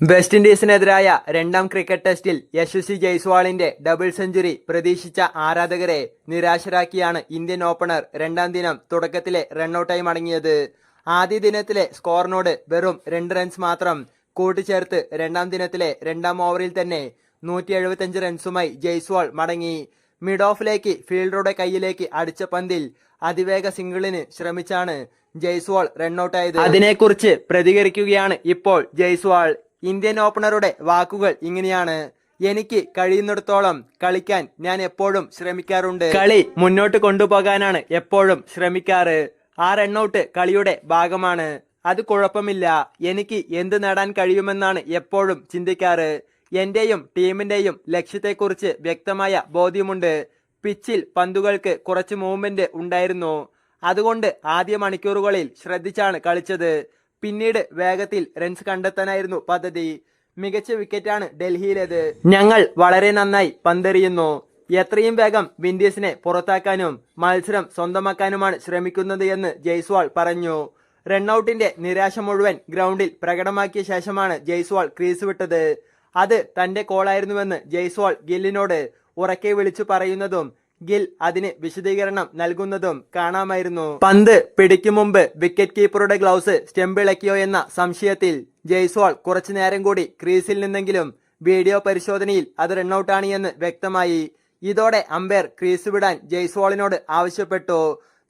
West ഇൻഡീസിനെതിരായ രണ്ടാം cricket ടെസ്റ്റിൽ Yashasvi ജയ്സ്വാളിന്റെ double century പ്രതീക്ഷിച്ച ആരാധകരെ നിരാശരാക്കിയാണ് ഇന്ത്യൻ ഓപ്പണർ രണ്ടാം ദിനം തുടക്കത്തിലെ റണ്ണൌട്ടായി മടങ്ങിയത്. ആദ്യ ദിനത്തിലെ സ്കോറിനോട് വെറും രണ്ട് റൺസ് മാത്രം കൂട്ടിച്ചേർത്ത് രണ്ടാം ദിനത്തിലെ രണ്ടാം ഓവറിൽ തന്നെ നൂറ്റി എഴുപത്തിയഞ്ച് റൺസുമായി ജയ്സ്വാൾ മടങ്ങി. മിഡ് ഓഫിലേക്ക് ഫീൽഡറുടെ കൈയിലേക്ക് അടിച്ച പന്തിൽ അതിവേഗ സിംഗിളിന് ശ്രമിച്ചാണ് ജയ്സ്വാൾ റണ്ണൌട്ടായത്. അതിനെക്കുറിച്ച് പ്രതികരിക്കുകയാണ് ഇപ്പോൾ ജയ്സ്വാൾ. ഇന്ത്യൻ ഓപ്പണറുടെ വാക്കുകൾ ഇങ്ങനെയാണ്. എനിക്ക് കഴിയുന്നിടത്തോളം കളിക്കാൻ ഞാൻ എപ്പോഴും ശ്രമിക്കാറുണ്ട്. കളി മുന്നോട്ട് കൊണ്ടുപോകാനാണ് എപ്പോഴും ശ്രമിക്കാറ്. ആ റണ്ണൌട്ട് കളിയുടെ ഭാഗമാണ്. അത് കുഴപ്പമില്ല. എനിക്ക് എന്ത് നേടാൻ കഴിയുമെന്നാണ് എപ്പോഴും ചിന്തിക്കാറ്. എന്റെയും ടീമിന്റെയും ലക്ഷ്യത്തെക്കുറിച്ച് വ്യക്തമായ ബോധ്യമുണ്ട്. പിച്ചിൽ പന്തുകൾക്ക് കുറച്ച് മൂവ്മെന്റ് ഉണ്ടായിരുന്നു. അതുകൊണ്ട് ആദ്യ മണിക്കൂറുകളിൽ ശ്രദ്ധിച്ചാണ് കളിച്ചത്. പിന്നീട് വേഗത്തിൽ റൺസ് കണ്ടെത്താനായിരുന്നു പദ്ധതി. മികച്ച വിക്കറ്റാണ് ഡൽഹിയിലേത്. ഞങ്ങൾ വളരെ നന്നായി പന്തെറിയുന്നു. എത്രയും വേഗം വിൻഡീസിനെ പുറത്താക്കാനും മത്സരം സ്വന്തമാക്കാനുമാണ് ശ്രമിക്കുന്നത് എന്ന് ജയ്സ്വാൾ പറഞ്ഞു. റണ്ണൌട്ടിന്റെ നിരാശ മുഴുവൻ ഗ്രൗണ്ടിൽ പ്രകടമാക്കിയ ശേഷമാണ് ജയ്സ്വാൾ ക്രീസ് വിട്ടത്. അത് തന്റെ കോളായിരുന്നുവെന്ന് ജയ്സ്വാൾ ഗില്ലിനോട് ഉറക്കെ വിളിച്ചു പറയുന്നതും ഗിൽ അതിന് വിശദീകരണം നൽകുന്നതും കാണാമായിരുന്നു. പന്ത് പിടിക്കും മുമ്പ് വിക്കറ്റ് കീപ്പറുടെ ഗ്ലൗസ് സ്റ്റെമ്പിളക്കിയോ എന്ന സംശയത്തിൽ ജയ്സ്വാൾ കുറച്ചു നേരം കൂടി ക്രീസിൽ നിന്നെങ്കിലും വീഡിയോ പരിശോധനയിൽ അത് റണ്ണൌട്ടാണ് എന്ന് വ്യക്തമായി. ഇതോടെ അമ്പയർ ക്രീസ് വിടാൻ ജയ്സ്വാളിനോട് ആവശ്യപ്പെട്ടു.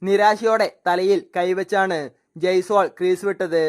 നിരാശയോടെ തലയിൽ കൈവച്ചാണ് ജയ്സ്വാൾ ക്രീസ് വിട്ടത്.